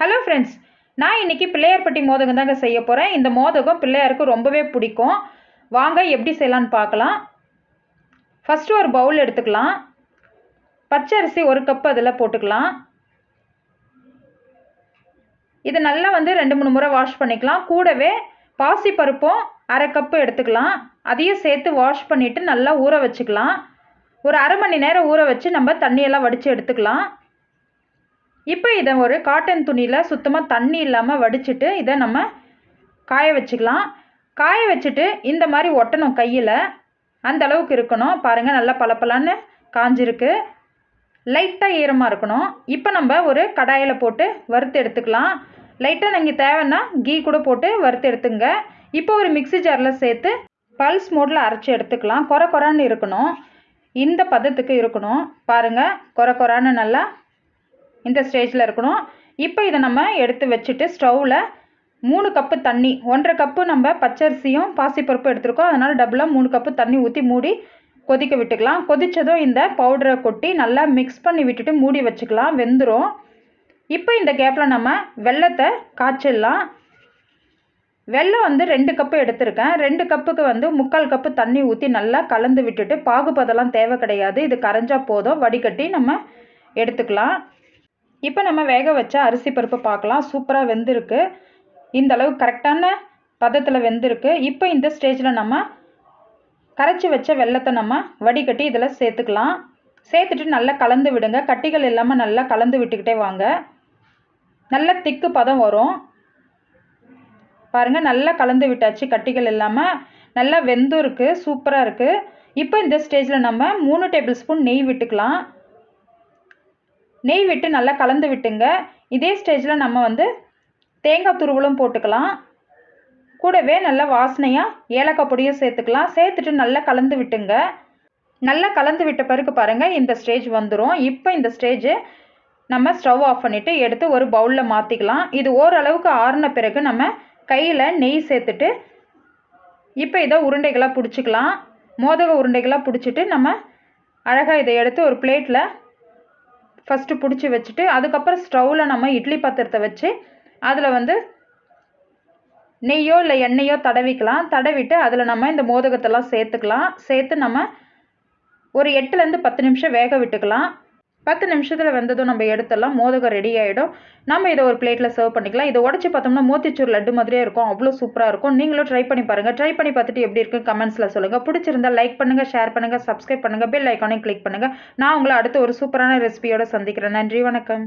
Hello friends நான் இன்னைக்கு பிள்ளையார்பட்டி மோதகம் தாங்க செய்ய போகிறேன் இந்த மோதகம் பிள்ளையாருக்கு ரொம்பவே பிடிக்கும். வாங்க எப்படி செய்யலான்னு பார்க்கலாம். ஃபஸ்ட்டு ஒரு பவுல் எடுத்துக்கலாம். பச்சரிசி ஒரு கப் அதில் போட்டுக்கலாம். இது நல்லா வந்து ரெண்டு மூணு முறை வாஷ் பண்ணிக்கலாம். கூடவே பாசி பருப்பும் அரை கப்பு எடுத்துக்கலாம். அதையும் சேர்த்து வாஷ் பண்ணிவிட்டு நல்லா ஊற வச்சுக்கலாம். ஒரு அரை மணி நேரம் ஊற வச்சு நம்ம தண்ணியெல்லாம் வடித்து எடுத்துக்கலாம். இப்போ இதை ஒரு காட்டன் துணியில் சுத்தமாக தண்ணி இல்லாமல் வடிச்சிட்டு இதை நம்ம காய வச்சுக்கலாம். காய வச்சுட்டு இந்த மாதிரி ஒட்டணும் கையில். அந்த அளவுக்கு இருக்கணும். பாருங்கள் நல்லா பளபளன்னு காஞ்சிருக்கு. லைட்டாக ஈரமாக இருக்கணும். இப்போ நம்ம ஒரு கடாயில் போட்டு வறுத்து எடுத்துக்கலாம். லைட்டாக நீங்கள் தேவைன்னா கீ கூட போட்டு வறுத்து எடுத்துங்க. இப்போ ஒரு மிக்ஸி ஜாரில் சேர்த்து பல்ஸ் மோடில் அரைச்சி எடுத்துக்கலாம். கொர கொரான்னு இருக்கணும். இந்த பதத்துக்கு இருக்கணும். பாருங்கள் கொர கொரான்னு நல்லா இந்த ஸ்டேஜில் இருக்கணும். இப்போ இதை நம்ம எடுத்து வச்சுட்டு ஸ்டவ்வில் மூணு கப்பு தண்ணி ஒன்றரை கப்பு நம்ம பச்சரிசியும் பாசிப்பருப்பும் எடுத்துருக்கோம். அதனால் டபுளாக மூணு கப்பு தண்ணி ஊற்றி மூடி கொதிக்க விட்டுக்கலாம். கொதித்ததும் இந்த பவுடரை கொட்டி நல்லா மிக்ஸ் பண்ணி விட்டுட்டு மூடி வச்சுக்கலாம். வெந்துடும் இப்போ இந்த கேப்பில் நம்ம வெள்ளத்தை காய்ச்சிடலாம். வெல்லம் வந்து ரெண்டு கப்பு எடுத்திருக்கேன். ரெண்டு கப்புக்கு வந்து முக்கால் கப்பு தண்ணி ஊற்றி நல்லா கலந்து விட்டுட்டு பாகுபதெல்லாம் தேவை கிடையாது. இது கரைஞ்சால் போதும். வடிகட்டி நம்ம எடுத்துக்கலாம். இப்போ நம்ம வேக வச்ச அரிசி பருப்பு பார்க்கலாம் சூப்பராக வெந்திருக்கு. இந்த அளவு கரெக்டான பதத்தில் வெந்திருக்கு. இப்போ இந்த ஸ்டேஜில் நம்ம கரைச்சி வச்ச வெள்ளத்தை நம்ம வடிகட்டி இதில் சேர்த்துக்கலாம். சேர்த்துட்டு நல்லா கலந்து விடுங்க. கட்டிகள் இல்லாமல் நல்லா கலந்து விட்டுக்கிட்டே வாங்க. நல்ல திக்கு பதம் வரும். பாருங்கள் நல்லா கலந்து விட்டாச்சு கட்டிகள் இல்லாமல் நல்லா வெந்தும் இருக்குது சூப்பராக இருக்குது இப்போ இந்த ஸ்டேஜில் நம்ம மூணு டேபிள் ஸ்பூன் நெய் விட்டுக்கலாம். நெய் விட்டு நல்லா கலந்து விட்டுங்க. இதே ஸ்டேஜில் நம்ம வந்து தேங்காய் துருவலும் போட்டுக்கலாம். கூடவே நல்லா வாசனையாக ஏலக்காய் பொடியும் சேர்த்துக்கலாம். சேர்த்துட்டு நல்லா கலந்து விட்டுங்க. நல்லா கலந்து விட்ட பிறகு பாருங்கள் இந்த ஸ்டேஜ் வந்துடும் இப்போ இந்த ஸ்டேஜ் நம்ம ஸ்டவ் ஆஃப் பண்ணிவிட்டு எடுத்து ஒரு பவுலில் மாற்றிக்கலாம் இது ஓரளவுக்கு ஆறின பிறகு நம்ம கையில் நெய் சேர்த்துட்டு இப்போ இதை உருண்டைகளாக பிடிச்சிக்கலாம். மோதக உருண்டைகளாக பிடிச்சிட்டு நம்ம அழகாக இதை எடுத்து ஒரு பிளேட்டில் ஃபஸ்ட்டு பிடிச்சி வச்சுட்டு அதுக்கப்புறம் ஸ்டவ்வில் நம்ம இட்லி பாத்திரத்தை வச்சு அதில் வந்து நெய்யோ இல்லை எண்ணெயோ தடவிக்கலாம். தடவிட்டு அதில் நம்ம இந்த மோதகத்தெல்லாம் சேர்த்துக்கலாம். சேர்த்து நம்ம ஒரு எட்டுலேருந்து பத்து நிமிஷம் வேக விட்டுக்கலாம். பத்து நிமிஷத்தில் வெந்ததும் நம்ம எடுத்துடலாம் மோதகம் ரெடி ஆகிடும் நம்ம இதை ஒரு பிளேட்டில் சர்வ் பண்ணிக்கலாம். இதை உடச்சி பார்த்தோம்னா மோத்திச்சூர் லட்டு மாதிரியே இருக்கும். அவ்வளோ சூப்பராக இருக்கும். நீங்களும் ட்ரை பண்ணி பாருங்கள் ட்ரை பண்ணி பார்த்துட்டு எப்படி இருக்குது கமெண்ட்ஸில் சொல்லுங்கள் பிடிச்சிருந்தா லைக் பண்ணுங்கள் ஷேர் பண்ணுங்கள் சப்ஸ்கிரைப் பண்ணுங்கள் பெல் ஐக்கானையும் கிளிக் பண்ணுங்கள் நான் உங்களை அடுத்து ஒரு சூப்பரான ரெசிபியோட சந்திக்கிறேன். நன்றி வணக்கம்.